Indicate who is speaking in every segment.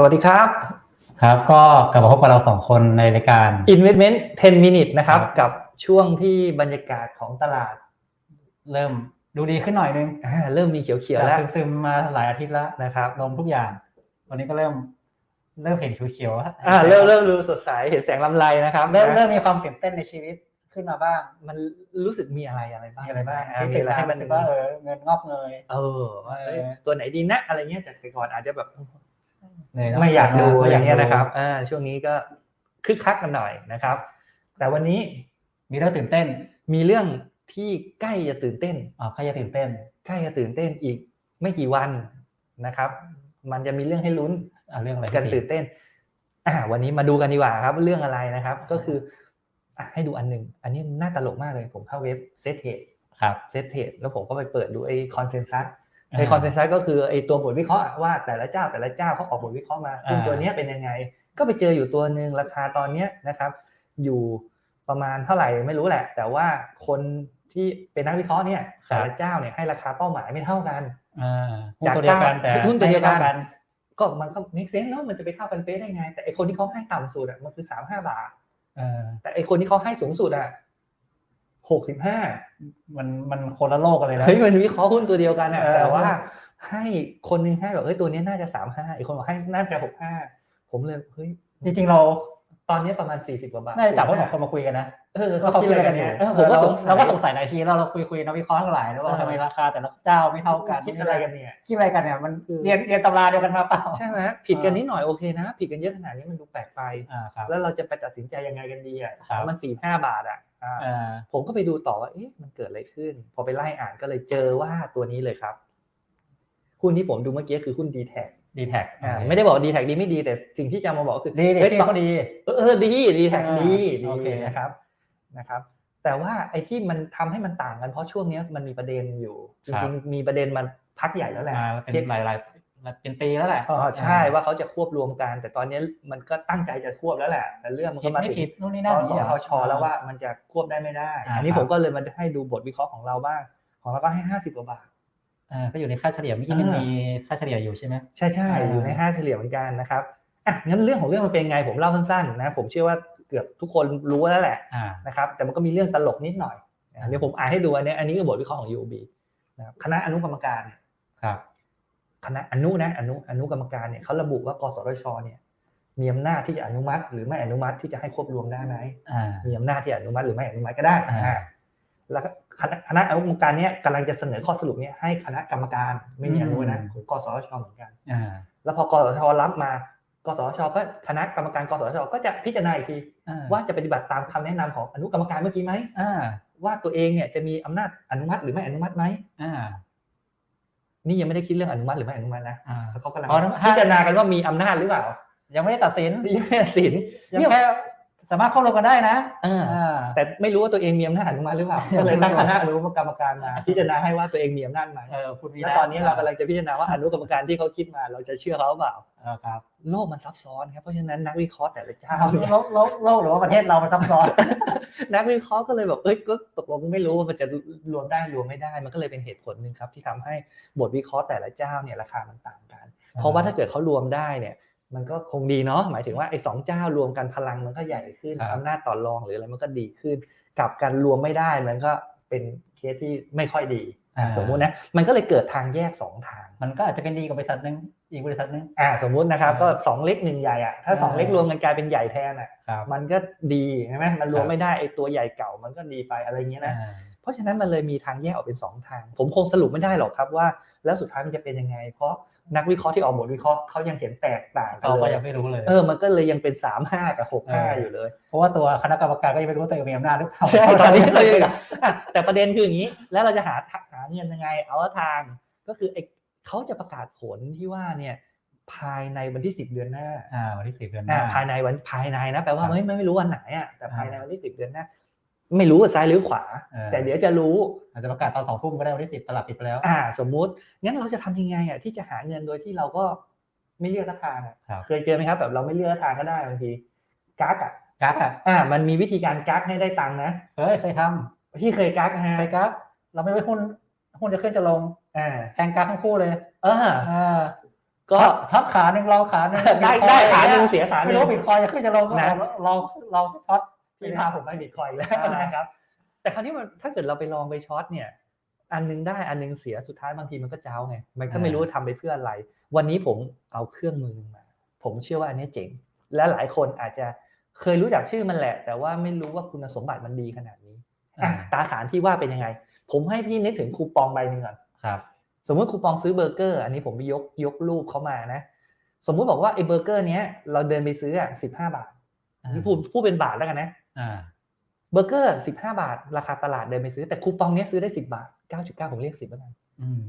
Speaker 1: สวัสดีครับ
Speaker 2: ครับ ก็กลับมาพบกับเราสองคนในรายการ
Speaker 1: Investment 10 minute นะครับ
Speaker 2: ครับ
Speaker 1: กับช่วงที่บรรยากาศของตลาด
Speaker 2: เริ่มดูดีขึ้นหน่อยนึง
Speaker 1: อ่าเริ่มมีเขียวๆแล้ว
Speaker 2: จากซึมๆมาหลายอาทิตย์แล้ว
Speaker 1: นะครับ
Speaker 2: ลมทุกอย่าง วันนี้ก็เริ่มเริ่มเห็นเขียวๆแล้ว
Speaker 1: อ่าเริ่มเริ่มดูสดใสเห็นแสงลำไรนะครับ
Speaker 2: เริ่ม
Speaker 1: นะ
Speaker 2: เริ่มมีความตื่นเต้นในชีวิตขึ้นมาบ้าง
Speaker 1: มันรู้สึกมีอะไรอะไรบ้าง
Speaker 2: มีอะไรบ้าง
Speaker 1: อ่
Speaker 2: ที่
Speaker 1: มี
Speaker 2: ตื่น
Speaker 1: อะไร
Speaker 2: มา
Speaker 1: ให้
Speaker 2: ให้
Speaker 1: มั
Speaker 2: มันนว่าเออเงินงอกเงย
Speaker 1: เออว่าเอ้ย
Speaker 2: เออ
Speaker 1: ตัวไหนดีนะอะไรเงี้ยจากแต่ก่อนอาจจะแบบ
Speaker 2: เหนื่อยเนะ
Speaker 1: ไม่อยากดู
Speaker 2: ไม่
Speaker 1: อะไร
Speaker 2: อยาก
Speaker 1: เงี้ย
Speaker 2: ดู
Speaker 1: นะครับอ่าช่วงนี้ก็คึกคักกันหน่อยนะครับ แต่วันนี้
Speaker 2: มีเรื่องตื่นเต้น
Speaker 1: มีเรื่องที่ใกล้จะตื่นเต้น
Speaker 2: อ๋อใครจะตื่นเต้น
Speaker 1: ใกล้จะตื่นเต้นอีกไม่กี่วันนะครับ มันจะมีเรื่องให้ลุ้น
Speaker 2: อ่าเรื่องอะไร
Speaker 1: กันตื่นเต้นอ่าวันนี้มาดูกันดีกว่าครับ เรื่องอะไรนะครับ ก็คืออะให้ดูอันหนึ่งอันนี้น่าตลกมากเลยผมเข้าเว็บเซตเทด
Speaker 2: ครับ
Speaker 1: เซตเทดแล้วผมก็ไปเปิดดูไอ้คอนเซนแซส ไอ้คอนเซนแซสก็คือไอ้ตัวบทวิเคราะห์อะว่าแต่ละเจ้าแต่ละเจ้าเขาออกบทวิเคราะห์มาหุ้นตัวเนี้ยเป็นยังไง ก็ไปเจออยู่ตัวหนึ่งราคาตอนเนี้ยนะครับ อยู่ประมาณเท่าไหร่ไม่รู้แหละ แต่ว่าคนที่เป็นนักวิเคราะห์เนี่ยแต่ละเจ้าเนี่ยให้ราคาเป้าหมายไม่เท่ากัน
Speaker 2: อ่าหุ้น
Speaker 1: จาก
Speaker 2: ตัวเดียวกันแต่
Speaker 1: หุ้นตัวเดียวกัน
Speaker 2: ไม่ท่า
Speaker 1: ก็มันก็มิกเซนเนาะมันจะไปเท่ากันเป๊ะได้ไง แต่ไอคนที่เขาให้ต่ำสุดอะมันคือสามห้าบาท
Speaker 2: เออ
Speaker 1: แต่ไอคนที่เขาให้สูงสุดอะ หกสิบห้า
Speaker 2: มันมันคนละโลกกันเลยนะ
Speaker 1: เฮ้ยมันวิเคราะห์หุ้นตัวเดียวกันอะ
Speaker 2: เออ
Speaker 1: แต่ว่า ให้คนหนึงให้แบบเฮ้ยตัวนี้น่าจะสามห้าอีกคนบอกให้น่าจะหกห้าผมเลยเฮ้ย
Speaker 2: จริงๆเรา
Speaker 1: ตอนนี้ประมาณสี่สิบกว่าบาท
Speaker 2: น่าจะจับพวกสองคนมาคุยกันนะ
Speaker 1: เออ
Speaker 2: ก็
Speaker 1: เขา
Speaker 2: เขา
Speaker 1: คิ
Speaker 2: คิ
Speaker 1: ด
Speaker 2: ด
Speaker 1: อะ
Speaker 2: อะไรไร
Speaker 1: กั
Speaker 2: กันน
Speaker 1: เนี่
Speaker 2: เนี่ยย
Speaker 1: เออผมก็สงสัย
Speaker 2: เราก็สงสัยหลายทีแล้วเราคุยคุยนักวิเคราะห์ทั้งหลายแล้วว่า
Speaker 1: เออ
Speaker 2: ทำไมราคาแต่ละเจ้าไม่เท่ากัน
Speaker 1: คิดอะไรกันเนี่ย
Speaker 2: คิดอะไรกันเนี่ยมัน
Speaker 1: คือ
Speaker 2: เรียนเรียนตำราเดียวกันมาเปล่า
Speaker 1: ใช่ไหมผิดกันนิดหน่อยโอเคนะ ผิดกันเยอะขนาดนี้มันดูแปลกไป
Speaker 2: อ่าครับ
Speaker 1: แล้วเราจะไปตัดสินใจยังไงกันดีอะ
Speaker 2: ครับ
Speaker 1: มันสี่ห้าบาทอะอ่า
Speaker 2: อ่า
Speaker 1: ผมก็ไปดูต่อว่าเอ๊ะมันเกิดอะไรขึ้น พอไปไล่อ่านก็เลยเจอว่าตัวนี้เลยครับหุ้นที่ผมดูเมื่อกี้คือหุ้น d t แท
Speaker 2: ดีแท็ก
Speaker 1: ไม่ได้บอก d t แทดีไม่ดีแต่สิ่งที่จะมาบอกก็คือ
Speaker 2: ดีดี
Speaker 1: เฮ้ย
Speaker 2: ชื่อเขาดี
Speaker 1: เออเออดีดีแท็
Speaker 2: อ่า
Speaker 1: ดีดี
Speaker 2: โอเค
Speaker 1: นะครับนะครับ แต่ว่าไอ้ที่มันทำให้มันต่างกันเพราะช่วงเนี้ยมันมีประเด็นอยู่ จริงๆมีประเด็นมันพักใหญ่แล้วแหละ
Speaker 2: มาเป็นหลายหลายๆ เป็นปีแล้วแหละ
Speaker 1: อ๋อใช่ว่าเขาจะควบรวมกัน แต่ตอนนี้มันก็ตั้งใจจะควบแล้วแหละ แต่เรื่องมัน
Speaker 2: ผิ
Speaker 1: ก็
Speaker 2: ด
Speaker 1: มา
Speaker 2: ไม่
Speaker 1: ถึง
Speaker 2: ผิดนู่นนี่
Speaker 1: ป
Speaker 2: นั่น
Speaker 1: สทชแล้วว่ามันจะควบได้ไม่ได้
Speaker 2: อ่า
Speaker 1: อันนี้
Speaker 2: ค
Speaker 1: ผ
Speaker 2: รับ
Speaker 1: มก็เลยมาให้ดูบทวิเคราะห์ของเราบ้าง ของเราก็ให้ห้าสิบกว่าบาท
Speaker 2: อ่าก็อยู่ในค่าเฉลี่ยเมื่อกี้มัน
Speaker 1: อ่ามี
Speaker 2: มีค่าเฉลี่ยอยู่ใช่ไหม
Speaker 1: ใช่ใช่
Speaker 2: อ่า
Speaker 1: อยู่ในห้าเฉลี่ยเหมือนกันนะครับอะงั้นเรื่องของเรื่องมันเป็นไงผมเล่าสั้นๆนะผมเชื่อว่าเกือบทุกคนรู้แล้วแหละ
Speaker 2: อ่า
Speaker 1: นะครับ แต่มันก็มีเรื่องตลกนิดหน่อยนะเดี๋ยวผมอ่านให้ดูอันนี้อันนี้คือบทวิเคราะห์ของ UOB นะครับคณะอนุกรรมการเนี่ย
Speaker 2: ครับ
Speaker 1: คณะอนุนะอนุอนุกรรมการเนี่ยเขาระบุว่ากสทชเนี่ยมีอำนาจที่จะอนุมัติ หรือไม่อนุมัติที่จะให้ควบรวมได้ไหม
Speaker 2: อ่า
Speaker 1: มีอำนาจที่อนุมัติหรือไม่อนุมัติก็ได้
Speaker 2: อ่า
Speaker 1: อ่าแล้วก็คณะคณะอนุกรรมการเนี้ยกำลังจะเสนอข้อสรุปเนี้ยให้คณะกรรมการไม่มีอนุนะของกสทชเหมือนกัน
Speaker 2: อ่า
Speaker 1: แล้วพอกสทชรับมากสทชก็คณะกรรมการกสทชก็จะพิจารณาอีกที
Speaker 2: อ่า
Speaker 1: ว่าจะปฏิบัติตามคำแนะนำของอนุกรรมการเมื่อกี้ไหม
Speaker 2: อ่า
Speaker 1: ว่าตัวเองเนี่ยจะมีอำนาจอนุมัติหรือไม่อนุมัติไหม
Speaker 2: อ่า
Speaker 1: นี่ยังไม่ได้คิดเรื่องอนุมัติหรือไม่อนุมัตินะ
Speaker 2: อ่า
Speaker 1: เขากำลัง
Speaker 2: อ๋อ
Speaker 1: พิจารณากันว่ามีอำนาจหรือเปล่า
Speaker 2: ยังไม่ได้ตัดสิน
Speaker 1: ยังไม่ตัดสิน
Speaker 2: ยัง
Speaker 1: เนี่ย
Speaker 2: แค่ สามารถเข้าร่วมกันได้นะ
Speaker 1: อ่า
Speaker 2: อ่า
Speaker 1: แต่ไม่รู้ว่าตัวเองมีอำนาจอนุมัติหรือเปล่าก็เลยตั้งคณะอนุกรรมการมาพิจารณาให้ว่าตัวเองมีอำนาจไหม
Speaker 2: เออคุณวี
Speaker 1: แล้วตอนนี้เรากำลังจะพิจารณาว่าอนุกรรมการที่เขาคิดมา เราจะเชื่อเขาหรือเปล่า
Speaker 2: เออครับ
Speaker 1: โลกมันซับซ้อนครับเพราะฉะนั้นนักวิเคราะห์แต่ละเจ้า
Speaker 2: โล
Speaker 1: เนี่ย
Speaker 2: กโลกโลกหรือว่าประเทศเรามันซับซ้อน
Speaker 1: นักวิเคราะห์ก็เลยแบบเอ้ยก็ตกลงไม่รู้ว่ามันจะรวมได้รวมไม่ได้ มันก็เลยเป็นเหตุผลหนึ่งครับที่ทำให้บทวิเคราะห์แต่ละเจ้าเนี่ยราคามันต่างกัน เพราะว่าถ้าเกิดเขารวมได้เนี่ย มันก็คงดีเนาะหมายถึงว่าไอ้สองเจ้ารวมกันพลังมันก็ใหญ่ขึ้น
Speaker 2: ครับ
Speaker 1: อำนาจต่อรองหรืออะไรมันก็ดีขึ้นกับการรวมไม่ได้มันก็เป็นเคสที่ไม่ค่อยดีอะสมมุตินะมันก็เลยเกิดทางแยกสองทาง
Speaker 2: มันก็อาจจะเป็นดีกับบริษัทหนึ่งอีกบริษัทหนึ่ง
Speaker 1: อ่าสมมุตินะครับ
Speaker 2: อ่า
Speaker 1: ก็สองเล็กหนึ่งใหญ่อะถ้าสอง
Speaker 2: อ่า
Speaker 1: เล็กรวมกันกลายเป็นใหญ่แทนอะ
Speaker 2: ครับ
Speaker 1: มันก็ดีใช่ไหมมันรว
Speaker 2: ค
Speaker 1: ม
Speaker 2: รับ
Speaker 1: ไม่ได้ไอ้ตัวใหญ่เก่ามันก็ดีไปอะไรเงี้ยนะ
Speaker 2: อ่า
Speaker 1: เพราะฉะนั้นมันเลยมีทางแยกออกเป็นสองทาง ผมคงสรุปไม่ได้หรอกครับว่า แล้วสุดท้ายมันจะเป็นยังไง เพราะ นักวิเคราะห์ที่ออกบทวิเคราะห์เขายังเห็นแตกต่างกัน
Speaker 2: เรา
Speaker 1: เล
Speaker 2: ก็
Speaker 1: ย
Speaker 2: ยังไม่รู้เลย
Speaker 1: เออมันก็เลยยังเป็นสามห้ากับหกห้า
Speaker 2: เออ
Speaker 1: อ
Speaker 2: อ
Speaker 1: ยู่เลย
Speaker 2: เพราะว่าตัวคณะกรรมการก็ยังไม่รู้ว่าตัวเองมีอำนาจหรือเปล่า
Speaker 1: ใช่ตอนนี้ก็เลยอะแต่ประเด็นคืออย่างนี้ แล้วเราจะหาหาเงินยังไง เอาทางก็คือไอ้เขาจะประกาศผลที่ว่าเนี่ยภายในวันที่สิบเดือนหน้า
Speaker 2: อ่าวันที่สิบเดือนห
Speaker 1: อ่า
Speaker 2: น้า
Speaker 1: ภายในวันภายในนะแปลว่า
Speaker 2: ครับ
Speaker 1: ไม่ไม่ไม่รู้วันไหนอะแต่ภายใน
Speaker 2: อ่า
Speaker 1: วันที่สิบเดือนหน้า ไม่รู้ว่าซ้ายหรือขวา
Speaker 2: เออ
Speaker 1: แต่เดี๋ยวจะรู้
Speaker 2: อาจจะประกาศตอนสองทุ่มก็ได้วันที่สิบตลาดปิดไปแล้ว
Speaker 1: อ่า สมมุติงั้นเราจะทำยังไงอะที่จะหาเงินโดยที่เราก็ไม่เลือกทางอะ
Speaker 2: ครับ
Speaker 1: เคยเจอไหมครับแบบเราไม่เลือกทางก็ได้บางทีกักอะ
Speaker 2: กักอะ
Speaker 1: อ่า มันมีวิธีการกักให้ได้ตังค์นะ
Speaker 2: เฮ้ยเคยท
Speaker 1: ที่เคยกักนะำฮะ
Speaker 2: เคยกักเราไม่รู้หุ้นหุ้นจะขึ้นจะลง
Speaker 1: อ่า
Speaker 2: แทงกักทั้งคู่เลย
Speaker 1: เออ
Speaker 2: อ่า
Speaker 1: ก็
Speaker 2: ช็อตขาหนึ่งเราขาหนึ่ง
Speaker 1: ได้ได้ขาหนึ่งเสียขาห
Speaker 2: ไม่
Speaker 1: นึ่ง
Speaker 2: รู้ว่าบิตคอยจะขึ้นจะลงก็
Speaker 1: นะ
Speaker 2: เราเราเราช็อต
Speaker 1: ที่พาผมไปบิตคอยน์แล้ว
Speaker 2: อ่าน
Speaker 1: นะครับ แต่คราวนี้มันถ้าเกิดเราไปลองไปช็อตเนี่ย อันนึงได้อันนึงเสียสุดท้ายบางทีมันก็เจ้าไง มันก็ไม่รู้ว่าทำไปเพื่ออะไร วันนี้ผมเอาเครื่องมือมา ผมเชื่อว่าอันนี้เจ๋ง และหลายคนอาจจะเคยรู้จักชื่อมันแหละ แต่ว่าไม่รู้ว่าคุณสมบัติมันดีขนาดนี้อะตราสารที่ว่าเป็นยังไง ผมให้พี่นึกถึงคูปองใบหนึ่งก่อน
Speaker 2: ครับ
Speaker 1: สมมติคูปองซื้อเบอร์เกอร์อันนี้ผมไปยกยกรูปเขามานะ สมมุติบอกว่าไอ้เบอร์เกอร์เนี้ยเราเดินไปซื้ออะสิบห้าบาทนี่พูดพูดเป็นบาทแล้วกันนะ
Speaker 2: อ่า
Speaker 1: เบอร์เกอร์สิบห้าบาท ราคาตลาดเดินไปซื้อแต่คูปองเนี้ยซื้อได้สิบาทเก้าจุดเก้าผมเรียกสิบแล้วกัน
Speaker 2: อืม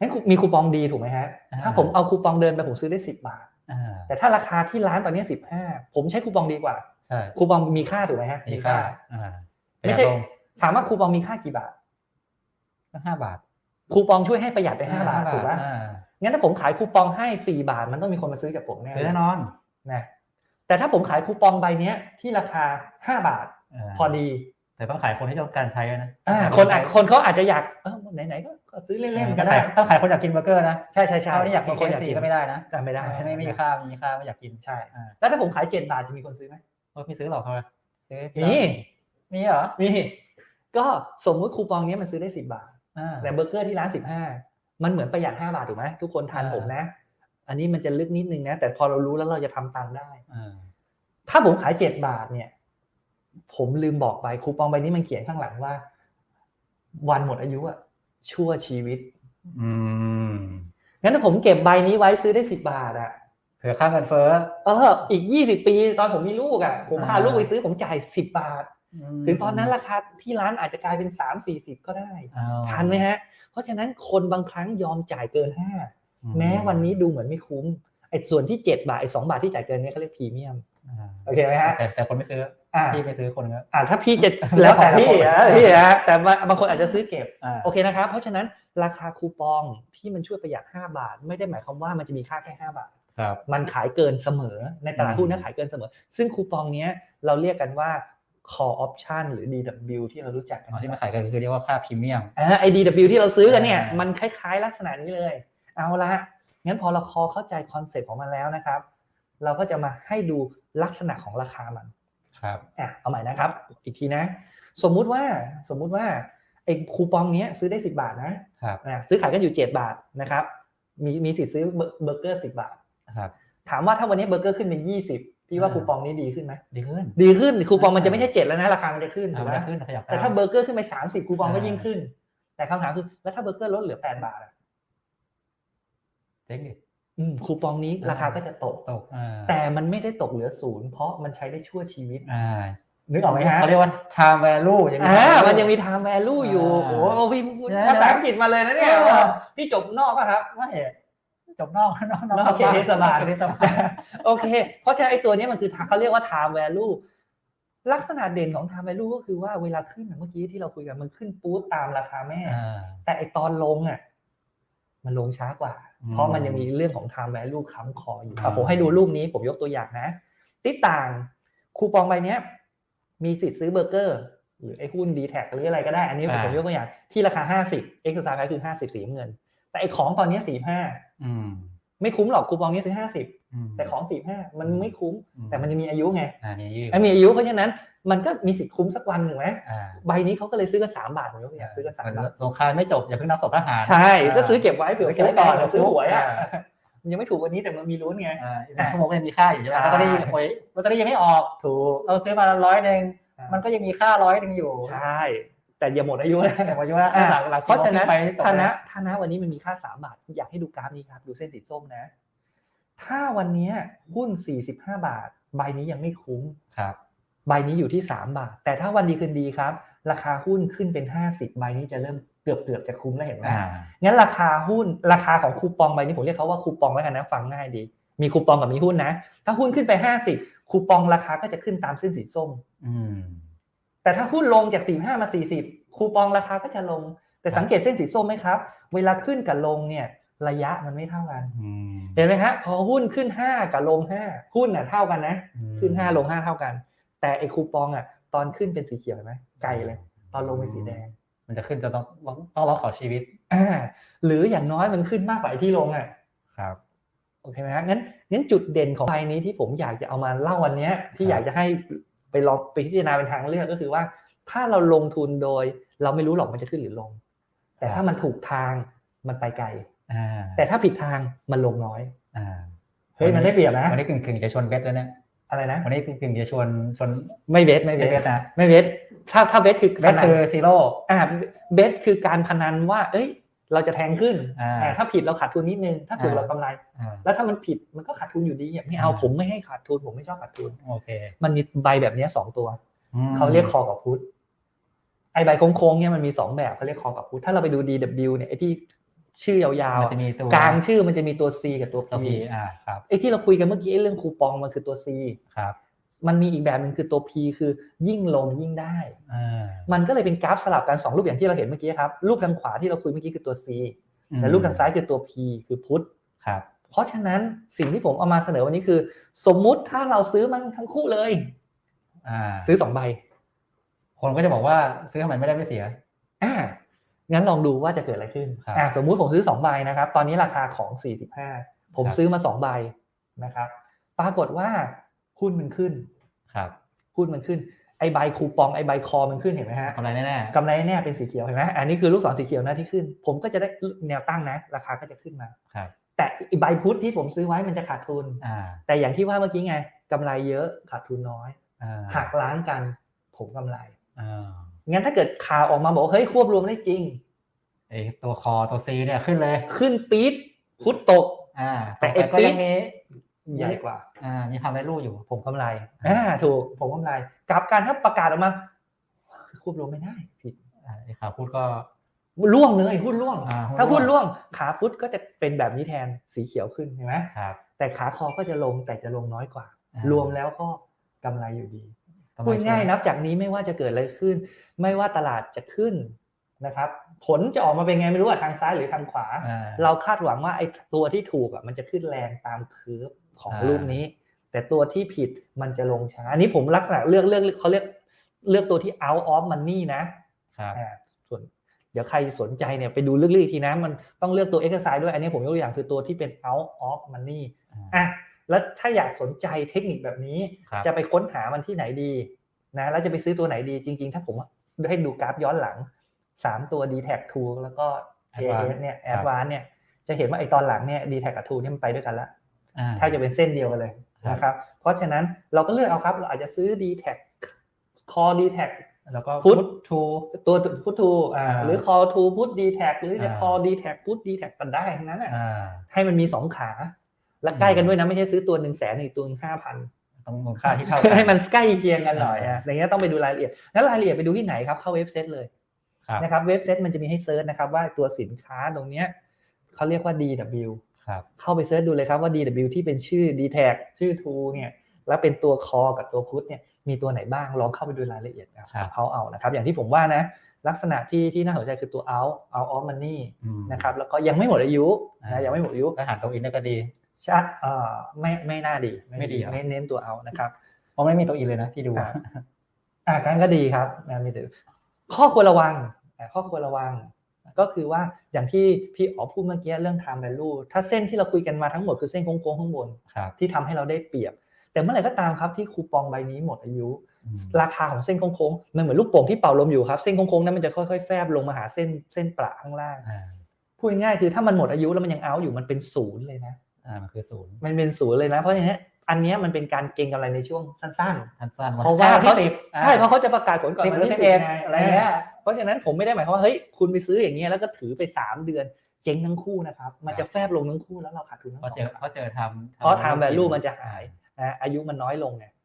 Speaker 1: งั้นคูมีคูปองดีถูกไหมฮะ
Speaker 2: อ่า
Speaker 1: ถ้าผมเอาคูปองเดินไปผมซื้อได้สิบาท
Speaker 2: อ่า
Speaker 1: แต่ถ้าราคาที่ร้านตอนนี้สิบห้าผมใช้คูปองดีกว่า
Speaker 2: ใช่
Speaker 1: คูปองมีค่าถูกไหมฮะ
Speaker 2: มีค่าอ่า
Speaker 1: ไม่ใช่
Speaker 2: ประหยัดลง
Speaker 1: ถามว่าคูปองมีค่ากี่บาท
Speaker 2: ก็ห้าบาท
Speaker 1: คูปองช่วยให้ประหยัดไปห้าบาทถูกไหม
Speaker 2: อ่า
Speaker 1: งั้นถ้าผมขายคูปองให้สี่บาท มันต้องมีคนมาซื้อจากผมแน่
Speaker 2: ซื้อแน่นอน
Speaker 1: นะ แต่ถ้าผมขายคูปองใบเนี้ยที่ราคาห้าบาทาพอดี
Speaker 2: แต่ต้องขายคนที่ต้องการใช้ด้วยนะ
Speaker 1: อ่าคนอาจคนเขาอาจจะอยากเออไหนๆก็ก็ซื้อเล่นๆก็
Speaker 2: ต้อง
Speaker 1: ได้
Speaker 2: ขายต้องขายคนอยากกินเบอร์เกอร์นะ
Speaker 1: ใช่ใช่ใช่
Speaker 2: ถ้าไม่อยากกิน
Speaker 1: บง
Speaker 2: เคฟซีก็ไม่ได้นะ
Speaker 1: แต่ไม่ได้
Speaker 2: ไม่ไม่มีค่ามีค่าไม่อยากกิน
Speaker 1: ใช่
Speaker 2: อ่า
Speaker 1: แล้วถ้าผมขายเจ็ดบาทจะมีคนซื้อไหม
Speaker 2: โอ้ยไม่ซื้อหรอกเขาซื้อ
Speaker 1: มี
Speaker 2: มีเหรอ
Speaker 1: มีก็สมมุติคูปองเนี้ยมันซื้อได้สิบาท
Speaker 2: อ่า
Speaker 1: แต่เบอร์เกอร์ที่ร้านสิบห้ามันเหมือนประหยัดห้าบาทถูกไหมทุกคนทาน
Speaker 2: อ่า
Speaker 1: ผมนะ อันนี้มันจะลึกนิดนึงนะ แต่พอเรารู้แล้วเราจะทำตามได้
Speaker 2: อ่า
Speaker 1: ถ้าผมขายเจ็ดบาทเนี่ย ผมลืมบอกไปคูปองใบนี้มันเขียนข้างหลังว่า วันหมดอายุอะชั่วชีวิต
Speaker 2: อืม
Speaker 1: งั้นถ้าผมเก็บใบนี้ไว้ซื้อได้สิบาทอะ
Speaker 2: เผื่อค่าเงินเฟ้อ
Speaker 1: เออ อีกยี่สิบปี ตอนผมมีลูกอะผมพา
Speaker 2: อ่า
Speaker 1: ลูกไปซื้อผมจ่ายสิบบาท
Speaker 2: ม
Speaker 1: ถึงตอนนั้นราคาที่ร้านอาจจะกลายเป็นสามสี่สิบก็ได้
Speaker 2: อ้าว
Speaker 1: ทันไหมฮะ เพราะฉะนั้นคนบางครั้งยอมจ่ายเกินห้า
Speaker 2: อื
Speaker 1: แม้วันนี้ดูเหมือนไม่คุ้มไอ้ส่วนที่เจ็ดบาทไอ้สองบาทที่จ่ายเกินเนี้เขาเรียกพรีเมียม
Speaker 2: อ่า
Speaker 1: โอเคไหมฮะ
Speaker 2: แต่แต่คนไม่ซื้อ
Speaker 1: อ่า
Speaker 2: พี่ไม่ซื้อคนก็
Speaker 1: อ่าถ้าพี่จะแล้วแต่พี่นะพี่นะแต่บางคนอาจจะซื้อเก็บ
Speaker 2: อ่า
Speaker 1: โอเคนะครับ เพราะฉะนั้นราคาคูปองที่มันช่วยประหยัด5บาท ไม่ได้หมายความว่ามันจะมีค่าแค่5บาท
Speaker 2: ครับ
Speaker 1: มันขายเกินเสมอในตลาดหุ้นนะ
Speaker 2: อืม
Speaker 1: ขายเกินเสมอ ซึ่งคูปองเนี้ยเราเรียกกันว่า call option หรือ DW ที่เรารู้จักกัน
Speaker 2: อ๋อที่มาขายกันคือเรียกว่าค่าพรีเมียม
Speaker 1: อ่าไอ DW ที่เราซื้อกันเนี่ย
Speaker 2: อ่ามั
Speaker 1: มันคล้ายๆ ลักษณะนี้เลย เอาละงั้นพอเราคอเข้าใจคอนเซ็ปต์ของมันแล้วนะครับ เราก็จะมาให้ดูลักษณะของราคามัน
Speaker 2: ครับ
Speaker 1: อะเอาใหม่นะครับ อีกทีนะ สมมุติว่าสมมุติว่าไอ้คูปองเนี้ยซื้อได้10บาทนะครับนะซื้อขายกันอยู่7บาทนะครับ มีมีสิทธิ์ซื้อเบอร์เบอร์เกอร์10บาท
Speaker 2: ครับ
Speaker 1: ถามว่าถ้าวันนี้เบอร์เกอร์ขึ้นเป็น20พี่ว่า
Speaker 2: อ่า
Speaker 1: คูปองนี้ดีขึ้นไหม
Speaker 2: ดีขึ้น
Speaker 1: ดีขึ้นคูปองมันจะไม่ใช่7แล้วนะราคามันจะขึ้น
Speaker 2: อ่า
Speaker 1: ถูก
Speaker 2: มัน
Speaker 1: ไหม
Speaker 2: จะขึ้นขยับ
Speaker 1: แต่ถ้าเบอร์เกอร์ขึ้นไป30คูปองก็
Speaker 2: อ่ายิ่
Speaker 1: ยิ่งขึ้น แต่คำถามคือแล้วถ้าเบอร์เกอร์ลดเหลือ8บาทอะ
Speaker 2: เจ๊งดิ
Speaker 1: อืมคูปองนี้ราคาก็จะตก
Speaker 2: ตกอ่า
Speaker 1: แต่มันไม่ได้ตกเหลือศูนย์เพราะมันใช้ได้ชั่วชีวิต
Speaker 2: อ่า
Speaker 1: นึกออกไหมฮะ
Speaker 2: เขาเรียกว่า time value ยังมี
Speaker 1: อ่า
Speaker 2: time value
Speaker 1: มันยังมี time value อยู่
Speaker 2: อ่า
Speaker 1: โอ้โหพี่พูด
Speaker 2: ใช่
Speaker 1: ภาษาอังกฤษมาเลยนะเนี่ย
Speaker 2: เออ
Speaker 1: พี่จบนอกป่ะครับ
Speaker 2: ไม่จบนอกนอก
Speaker 1: นอกเขตเทศบาล
Speaker 2: นอกเขตเทศบาล
Speaker 1: โอเค เพราะฉะนั้นไอ้ตัวเนี้ยมันคือเขาเรียกว่า time value ลักษณะเด่นของ time value ก็คือว่าเวลาขึ้นอะเมื่อกี้ที่เราคุยกันมันขึ้นปู๊ดตามราคาแม่
Speaker 2: อ่า
Speaker 1: แต่ไอตอนลงอะ มันลงช้ากว่า
Speaker 2: อืม
Speaker 1: เพราะมันยังมีเรื่องของ time value ค้ำคออยู่
Speaker 2: อ่า
Speaker 1: อะผมให้ดูรูปนี้ผมยกตัวอย่างนะ ติดต่างคูปองใบเนี้ยมีสิทธิ์ซื้อเบอร์เกอร์หรือไอ้หุ้นดีแท็หรืออะไรก็ได้ อันนี้ผม
Speaker 2: อ่า
Speaker 1: ผมยกตัวอย่างที่ราคา50 exercise price คือ50สีน้ำเงิน แต่ไอ้ของตอนเนี้ย45
Speaker 2: อืม
Speaker 1: ไม่คุ้มหรอกคูปองนี้ซื้อ50
Speaker 2: อืม
Speaker 1: แต่ของ45มันไม่คุ้ม
Speaker 2: อืม
Speaker 1: แต่มันจะมีอายุไง
Speaker 2: อ่ามียืด
Speaker 1: มันมีอายุเพราะฉะนั้นมันก็มีสิทธิ์คุ้มสักวันหนึ่งไหม
Speaker 2: อ่า
Speaker 1: ใบนี้เขาก็เลยซื้อกัน3บาทผมยกตัวอย่างซื้อกัน3บาท
Speaker 2: สงครามไม่จบอย่าเพิ่งนับศพทหาร
Speaker 1: ใช่ก็ซื้อเก็บไว้เผื่อ
Speaker 2: เก็บไว้ก่อน
Speaker 1: เดี๋ยวซื้อหวยอะ
Speaker 2: อ่า
Speaker 1: มันยังไม่ถูกวันนี้แต่มันมีลุ้นไง
Speaker 2: อ่าอีกหนึ่งชั่วโมงก็ยังมีค่าอยู่ใช่ไหม
Speaker 1: ใช่
Speaker 2: ลอตเตอรี่หวยลอตเตอรี่ยังไม่ออก
Speaker 1: ถูก
Speaker 2: เราซื้อมาร้อยหนึ่งมันก็ยังมีค่าร้อยหนึ่งอยู่
Speaker 1: ใช่แต่อย่าหมดอายุนะ
Speaker 2: แต่ว่าอยู่ว่า
Speaker 1: อะ
Speaker 2: หลังหลัง
Speaker 1: เพราะฉะนั้น
Speaker 2: ไปจบ
Speaker 1: ถ้า
Speaker 2: เล
Speaker 1: นะ
Speaker 2: ย
Speaker 1: ถ้านะวันนี้มันมีค่า3บาทอยากให้ดูกราฟนี้ครับดูเส้นสีส้มนะ ถ้าวันเนี้ยหุ้น 45 บาท ใบนี้ยังไม่คุ้ม
Speaker 2: ครับ
Speaker 1: ใบนี้อยู่ที่ 3 บาท แต่ถ้าวันดีคืนดีครับ ราคาหุ้นขึ้นเป็น 50 ใบนี้จะเริ่มเกือบเกือบจะคุ้มแล้วเห็นไหม
Speaker 2: อ่า
Speaker 1: งั้นราคาหุ้นราคาของคูปองใบนี้ผมเรียกเขาว่าคูปองแล้วกันนะฟังง่ายดี มีคูปองกับมีหุ้นนะ ถ้าหุ้นขึ้นไป 50 คูปองราคาก็จะขึ้นตามเส้นสีส้ม
Speaker 2: อืม
Speaker 1: แต่ถ้าหุ้นลงจาก 45 มา 40 คูปองราคาก็จะลง แต่สังเกตเส้นสีส้มไหมครับ เวลาขึ้นกับลงเนี่ย ระยะมันไม่เท่ากัน
Speaker 2: อืม
Speaker 1: เห็นไหมฮะพอหุ้นขึ้น5กับลง5หุ้นน่ะเท่ากันนะ ขึ้น5ลง5เท่ากัน แต่ไอ้คูปองอะ ตอนขึ้นเป็นสีเขียวเห็นไหมไกลเลย ตอนลงเป็นสีแดง
Speaker 2: มันจะขึ้นจะต้องต้องร้องขอชีวิต
Speaker 1: อ่าหรืออย่างน้อยมันขึ้นมากกว่าไอ้ที่ลงอะ
Speaker 2: ครับ
Speaker 1: โอเคไหมฮะงั้นงั้นจุดเด่นของใบนี้ที่ผมอยากจะเอามาเล่าวันเนี้ยที่
Speaker 2: ครับ
Speaker 1: อยากจะให้ไปลองไปพิจารณาเป็นทางเลือกก็คือว่า ถ้าเราลงทุนโดย เราไม่รู้หรอกมันจะขึ้นหรือลง แต่ถ้ามันถูกทางมันไปไกล
Speaker 2: อ่า
Speaker 1: แต่ถ้าผิดทางมันลงน้อย
Speaker 2: อ่า
Speaker 1: เฮ้ยมันได้เปรียบนะ
Speaker 2: วันนี้กึ่งกึ่งๆจะชวนเบสแล้วเนี่ย
Speaker 1: อะไรนะ
Speaker 2: วันนี้กึ่งกึ่งๆจะชวนชวน
Speaker 1: ไม่เบสไม่เบ
Speaker 2: เบ
Speaker 1: ส
Speaker 2: สนะ
Speaker 1: ไม่เบสถ้าถ้าเบสคือ
Speaker 2: เบสคือซีโร่
Speaker 1: อ่าเบสคือการพนันว่า เอ้ย เราจะแทงขึ้น
Speaker 2: อ่า
Speaker 1: อ่าถ้าผิดเราขาดทุนนิดนึง ถ้าถูก
Speaker 2: อ่า
Speaker 1: เรากำไร
Speaker 2: อ่า
Speaker 1: แล้วถ้ามันผิดมันก็ขาดทุนอยู่ดีอะไม่เอา
Speaker 2: อ่า
Speaker 1: ผมไม่ให้ขาดทุนผมไม่ชอบขาดทุน
Speaker 2: โอเค
Speaker 1: มันมีใบแบบเนี้ยสองตัว
Speaker 2: อืม
Speaker 1: เขาเรียกคอกับพุทไอใบโค้งๆเนี่ยมันมีสองแบบเขาเรียกคอกับพุทถ้าเราไปดู DW เนี่ยไอที่ ชื่อยาว
Speaker 2: มันจะมีตัว
Speaker 1: ๆกลางชื่อมันจะมีตัว C กับตัว
Speaker 2: ตัว
Speaker 1: P
Speaker 2: พีอ่าครับ
Speaker 1: ไอที่เราคุยกันเมื่อกี้ไอ้เรื่องคูปองมันคือตัว C
Speaker 2: ครับ
Speaker 1: มันมีอีกแบบหนึ่งคือตัว P คือยิ่งลงยิ่งได้
Speaker 2: อ่า
Speaker 1: มันก็เลยเป็นกราฟสลับกันสองรูปอย่างที่เราเห็นเมื่อกี้ครับ รูปทางขวาที่เราคุยเมื่อกี้คือตัว C แต่รูปทางซ้ายคือตัว P คือพุท
Speaker 2: ครับ
Speaker 1: เพราะฉะนั้นสิ่งที่ผมเอามาเสนอวันนี้คือ สมมุติถ้าเราซื้อมันทั้งคู่เลย
Speaker 2: อ่า
Speaker 1: ซื้อสองใบ
Speaker 2: คนก็จะบอกว่าซื้อทำไมไม่ได้ไม่เสีย
Speaker 1: อ่า งั้นลองดูว่าจะเกิดอะไรขึ้น
Speaker 2: ครับ
Speaker 1: อ่าสมมุติผมซื้อสองใบนะครับ ตอนนี้ราคาของ 45 ผม
Speaker 2: ครับ
Speaker 1: ซื้อมาสองใบนะครับ ปรากฏว่าหุ้นมันขึ้น
Speaker 2: ครับ
Speaker 1: หุ้นมันขึ้น ไอใบคูปองไอใบคอมันขึ้นเห็นไหมฮะ
Speaker 2: กำไรแน่
Speaker 1: กำไรแน่เป็นสีเขียวเห็นไหมอันนี้คือลูกศรสีเขียวนะที่ขึ้น ผมก็จะได้แนวตั้งนะ ราคาก็จะขึ้นมา
Speaker 2: ๆครับ
Speaker 1: แต่ไอ้ใบพุทธที่ผมซื้อไว้มันจะขาดทุน
Speaker 2: อ่า
Speaker 1: แต่อย่างที่ว่าเมื่อกี้ไงกำไรเยอะขาดทุนน้อย
Speaker 2: อ่า
Speaker 1: หักล้างกันผมกำไร
Speaker 2: อ่า
Speaker 1: งั้นถ้าเกิดข่าวออกมาบอกว่าเฮ้ยควบรวมได้จริง
Speaker 2: ไอตัวคอตัวซีเนี่ยขึ้นเลย
Speaker 1: ขึ้นปี๊ดพุทธตก
Speaker 2: อ่า
Speaker 1: แต่ไอ้
Speaker 2: ก็
Speaker 1: ปี๊
Speaker 2: ยั
Speaker 1: ด
Speaker 2: งมี
Speaker 1: ใหญ่กว่า
Speaker 2: อ่ามีทำไวลูอยู่
Speaker 1: ผมกำไร อ่า ถูก ผมกำไร กลับการถ้าประกาศออกมา ควบรวมไม่ได้ ผิด
Speaker 2: อ่าไอข่าวพูดก็
Speaker 1: ล่วงเลยหุ้นล่วง
Speaker 2: อ่าหุ้น
Speaker 1: ถ้าหุ้น
Speaker 2: ร่
Speaker 1: ล่
Speaker 2: ว
Speaker 1: ว
Speaker 2: ง
Speaker 1: งขาพุทธก็จะเป็นแบบนี้แทนสีเขียวขึ้นเห็นไหม
Speaker 2: ครับ
Speaker 1: แต่ขาคอก็จะลงแต่จะลงน้อยกว่า
Speaker 2: อ่าร
Speaker 1: วมแล้วก็กำไรอยู่ดี
Speaker 2: กำไร
Speaker 1: พูดง่าย
Speaker 2: ชัวร์
Speaker 1: นับจากนี้ไม่ว่าจะเกิดอะไรขึ้น ไม่ว่าตลาดจะขึ้นนะครับ ผลจะออกมาเป็นไงไม่รู้อะทางซ้ายหรือทางขวา
Speaker 2: อ่า
Speaker 1: เราคาดหวังว่าไอ้ตัวที่ถูกอะมันจะขึ้นแรงตามคืบของ
Speaker 2: อ่ารู
Speaker 1: รูปนี้ แต่ตัวที่ผิดมันจะลงช้าอันนี้ผมลักษณะเลือกเลือกเขาเรียกเลือกตัวที่ out of money นะครับอ่าส่วนเดี๋ยวใครสนใจเนี่ยไปดูลึกๆอีกทีนะ มันต้องเลือกตัว exercise ด้วยอันนี้ผมยกตัวอย่างคือตัวที่เป็น out of money
Speaker 2: อ่า
Speaker 1: อะ แล้วถ้าอยากสนใจเทคนิคแบบนี้
Speaker 2: ครับ
Speaker 1: จะไปค้นหามันที่ไหนดีนะแล้วจะไปซื้อตัวไหนดีจริง ๆ ถ้าผมให้ดูกราฟย้อนหลัง 3 ตัว d t แท็ Tool แล้วก็ AS เนี่ย
Speaker 2: ครับ
Speaker 1: Advance เนี่ยจะเห็นว่าไอตอนหลังเนี่ย d t แท็กับ Tool เนี่ยมันไปด้วยกันละ
Speaker 2: อ่า
Speaker 1: แทบจะเป็นเส้นเดียวกันเลย
Speaker 2: ครับ
Speaker 1: นะครับเพราะฉะนั้นเราก็เลือกเอาครับ เราอาจจะซื้อ d t แท็ Core d t แท็
Speaker 2: แล้วก็
Speaker 1: พุ
Speaker 2: พุ
Speaker 1: ท
Speaker 2: ททู
Speaker 1: ตัวพุททูอ่า
Speaker 2: อ่า
Speaker 1: หรือ Core to พุท d t แท็หรือจะ
Speaker 2: อ่า
Speaker 1: Core d t แท็พุท d t แท็กันได้ทั้งนั้นอะ
Speaker 2: อ่า
Speaker 1: ให้มันมีสองขา และใกล้กันด้วยนะไม่ใช่ซื้อตัวหนึ่งแสนอีกตัวห้าพัน
Speaker 2: ต้องมูลค่าที่เท่ากั
Speaker 1: ให้มันใกล้เคียงกันหน่อย
Speaker 2: อ่า
Speaker 1: อะอย่างเงี้ยต้องไปดูรายละเอียดแล้วรายละเอียดไปดูที่ไหนครับเข้าเว็บเซตเลย
Speaker 2: ครับ
Speaker 1: นะครับเว็บเซตมันจะมีให้เซิร์ชนะครับว่าตัวสินค้าตรงเนี้ยเขาเรียกว่า DW
Speaker 2: ครับ
Speaker 1: เข้าไปเซิร์ชดูเลยครับว่า DW ที่เป็นชื่อ d t a g ชื่อ t o เนี่ยแล้วเป็นตัวคอกับตัวพุทเนี่ยมีตัวไหนบ้างลองเข้าไปดูรายละเอียดนะครับเขาเอานะครับอย่างที่ผมว่านะ ลักษณะที่ที่น่าสนใจคือตัว out out of money
Speaker 2: อืม
Speaker 1: นะครับแล้วก็ยังไม่หมดอายุ
Speaker 2: อ่า
Speaker 1: นะยังไม่หมดอายุ
Speaker 2: ถ้าหารตัวอินได้ก็ดี
Speaker 1: ชัดเอ่อไม่ไม่น่าดี
Speaker 2: ไม่ดีเหรอ
Speaker 1: เน้นเน้นตัวเอานะครับ
Speaker 2: เพราะไม่มีตัวอินเลยนะที่ดู
Speaker 1: อ่า
Speaker 2: อะ
Speaker 1: อ่าการก็ดีครับนะมีแต่ข้อควรระวังอ่าข้อควรระวัง ก็คือว่าอย่างที่พี่อ๋อพูดเมื่อกี้เรื่อง time value ถ้าเส้นที่เราคุยกันมาทั้งหมดคือเส้นโค้งๆข้างบน
Speaker 2: ครับ
Speaker 1: ที่ทำให้เราได้เปรียบ แต่เมื่อไหร่ก็ตามครับที่คูปองใบนี้หมดอายุ
Speaker 2: อืม
Speaker 1: ราคาของเส้นโค้งๆมันเหมือนลูกโป่งที่เป่าลมอยู่ครับ เส้นโค้งๆนั้นมันจะค่อยๆแฟบลงมาหาเส้นเส้นประข้างล่าง
Speaker 2: อ่า
Speaker 1: พูดง่ายๆคือถ้ามันหมดอายุแล้วมันยังเอาอยู่มันเป็นศูนย์เลยนะ
Speaker 2: อ่ามันคือศูนย์
Speaker 1: มันเป็นศูนย์เลยนะเพราะฉะนั้นอันเนี้ยมันเป็นการเก็งกำไรในช่วงสั้น
Speaker 2: สั้นๆ
Speaker 1: ๆเพราะว่า
Speaker 2: ที่
Speaker 1: เขา
Speaker 2: สิบ
Speaker 1: ใช่เพราะเขาจะประกาศผลก่อน
Speaker 2: สิบ
Speaker 1: วัน
Speaker 2: หรือ
Speaker 1: ที่
Speaker 2: สิบเอ็ด
Speaker 1: ไง
Speaker 2: อะไรเงี้ย
Speaker 1: เพราะฉะนั้นผมไม่ได้หมายความว่าเฮ้ยคุณไปซื้ออย่างเงี้ยแล้วก็ถือไปสามเดือนเจ๊งทั้งคู่นะครับ มันจะแฟบลงทั้งคู่แล้วเราขาดทุนทั้ง
Speaker 2: เพราะ
Speaker 1: สอง
Speaker 2: เจอ
Speaker 1: ฝ่าย
Speaker 2: เพราะเจอทำ
Speaker 1: เพราะ time value มันจะหายนะอายุมันน้อยลงไง
Speaker 2: ครับ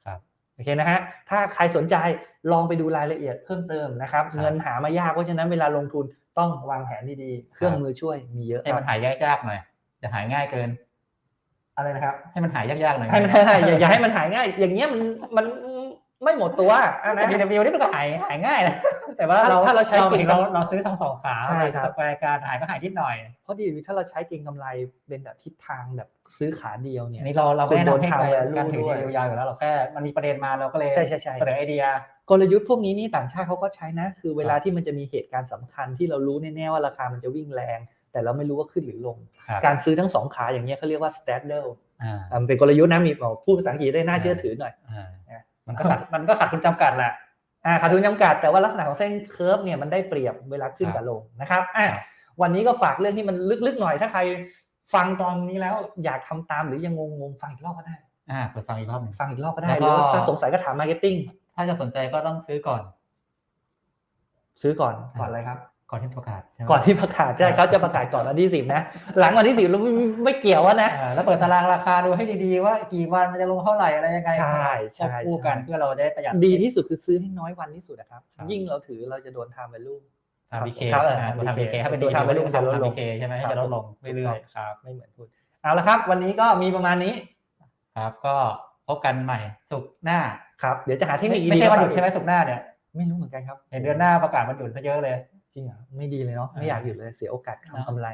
Speaker 1: โอเคนะฮะถ้าใครสนใจลองไปดูรายละเอียดเพิ่มเติมนะครับ
Speaker 2: ครับ
Speaker 1: เงินหามายากเพราะฉะนั้นเวลาลงทุนต้องวางแผนดีๆ เครื่องมือช่วยมีเยอะ
Speaker 2: ให้มันหายยากๆหน่อยจะหายง่ายเกิน
Speaker 1: อะไรนะครับ
Speaker 2: ให้มันหายยากๆหน่อย
Speaker 1: ให้มันให้อย่าอย่าให้มันหายง่าย อย่างเงี้ยมันมัน ไม่หมดตัวอะ
Speaker 2: แต่
Speaker 1: นะ
Speaker 2: ดีวิวนี่มันก็หายหายง่ายนะแต่ว่า
Speaker 1: ถ้า
Speaker 2: เรา
Speaker 1: ถ้าเราใช้
Speaker 2: เรา
Speaker 1: เก่ง
Speaker 2: เราเราซื้อทั้งสองขา
Speaker 1: ใช่ครับ
Speaker 2: สแควร์การหายก็หายนิดหน่อย
Speaker 1: เพราะดีถ้าเราใช้เก็งกำไรเป็นแบบทิศทางแบบซื้อขาเดียวเนี่ย
Speaker 2: อันนี้เราเราไม่แนะนำให้
Speaker 1: คุณโดน
Speaker 2: ใคร
Speaker 1: time value
Speaker 2: การถือ
Speaker 1: ด้วย
Speaker 2: ดียาวๆอยู่แล้วเราแค่มันมีประเด็นมาเราก็เลย
Speaker 1: ใช่ใช่ใช่
Speaker 2: เสนอไอเดีย
Speaker 1: กลยุทธ์พวกนี้นี่ต่างชาติเขาก็ใช้นะ คือเวลาที่มันจะมีเหตุการณ์สำคัญที่เรารู้แน่ๆว่าราคามันจะวิ่งแรง แต่เราไม่รู้ว่าขึ้นหรือลง
Speaker 2: ครับ
Speaker 1: การซื้อทั้งสองขาอย่างเงี้ยเขาเรียกว่า straddle
Speaker 2: อ่า
Speaker 1: อ่ามันเป็นกลยุทธ์นะมีบอกพูดภาษาอังกฤษได้น่าเชื่อถือหน่อย
Speaker 2: อ่า
Speaker 1: อะ
Speaker 2: มันก็ขาดมันก็ขาดทุนจำกัดแหละ
Speaker 1: อ่าขาดทุนจำกัดแต่ว่าลักษณะของเส้นเคิร์ฟเนี่ยมันได้เปรียบเวลาขึ้น
Speaker 2: ครับ
Speaker 1: กับลงนะครับอะวันนี้ก็ฝากเรื่องที่มันลึกๆหน่อยถ้าใครฟังตอนนี้แล้วอยากทำตามหรือยังงงๆฟังอีกรอบก็ได้
Speaker 2: อ่าเปิดฟังอีกรอบหนึ่ง
Speaker 1: ฟังอีกรอบก็ได้
Speaker 2: แล้ว
Speaker 1: ห
Speaker 2: ก็
Speaker 1: รือว่าถ้าสงสัยก็ถามมาร์เก็ตติ้ง
Speaker 2: ถ้าจะสนใจก็ต้องซื้อก่อน
Speaker 1: ซื้อก่อนก่อนอะไรครับ
Speaker 2: ก่อนที่ประกาศใช่ไหม
Speaker 1: ก่อนที่ประกาศใช่เขาจะประกาศก่อนวันที่สิบนะหลังวันที่สิบเราไม่ไม่เกี่ยวอะนะ
Speaker 2: อ่าแล้วเปิดตารางราคาดูให้ดีๆว่ากี่วันมันจะลงเท่าไหร่อะไรยังไง
Speaker 1: ใช่ใช่
Speaker 2: ควบคู่กัน
Speaker 1: ใช่
Speaker 2: เพื่อเราจะได้ประหยัด
Speaker 1: ดีที่สุดคือซื้อให้น้อยวันที่สุดนะครับ
Speaker 2: ครับ
Speaker 1: ยิ่งเราถือเราจะโดน time value
Speaker 2: ทำบีเค
Speaker 1: ครับ
Speaker 2: ตัวทำบีเคถ้าเป็น
Speaker 1: ตัว
Speaker 2: ดี
Speaker 1: ทำ value จะลดลง
Speaker 2: บีเคใช่ไหม
Speaker 1: ครับ
Speaker 2: จะลดลง
Speaker 1: ถูก
Speaker 2: เรื่
Speaker 1: ต้
Speaker 2: อ
Speaker 1: อยง
Speaker 2: ๆครับ
Speaker 1: ไม่เหมือนพูดเอาละครับ วันนี้ก็มีประมาณนี้
Speaker 2: ครับก็พบกันใหม่สุกร์หน้า
Speaker 1: ครับ เดี๋ยวจะหาเทคนิค
Speaker 2: ไม่ใช่
Speaker 1: ดีๆ
Speaker 2: วันหยุดา
Speaker 1: ฝาก
Speaker 2: ใช่ไหมสุกร์หน้าเนี่ย
Speaker 1: ไม่รู้เหมือนกันครับ
Speaker 2: เห็นเดือนหน้าประกาศวันหยุดซะเยอะเลย
Speaker 1: จริงเหรอไม่ดีเลยเนาะไม่อยากหยุดเลยเสียโอกาส
Speaker 2: เนอะ
Speaker 1: ทำกำไร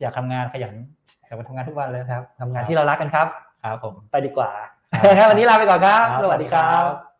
Speaker 2: อยากทำงานขยันแต่มาทำงานทุกวันเลย
Speaker 1: ครับทำงานที่เรารักกันครับ
Speaker 2: ครับผม
Speaker 1: ไปดีกว่า
Speaker 2: ครับ
Speaker 1: วันนี้ลาไปก่อนครับ
Speaker 2: ครับ
Speaker 1: สวัสดีครั
Speaker 2: สวัสดีครับบ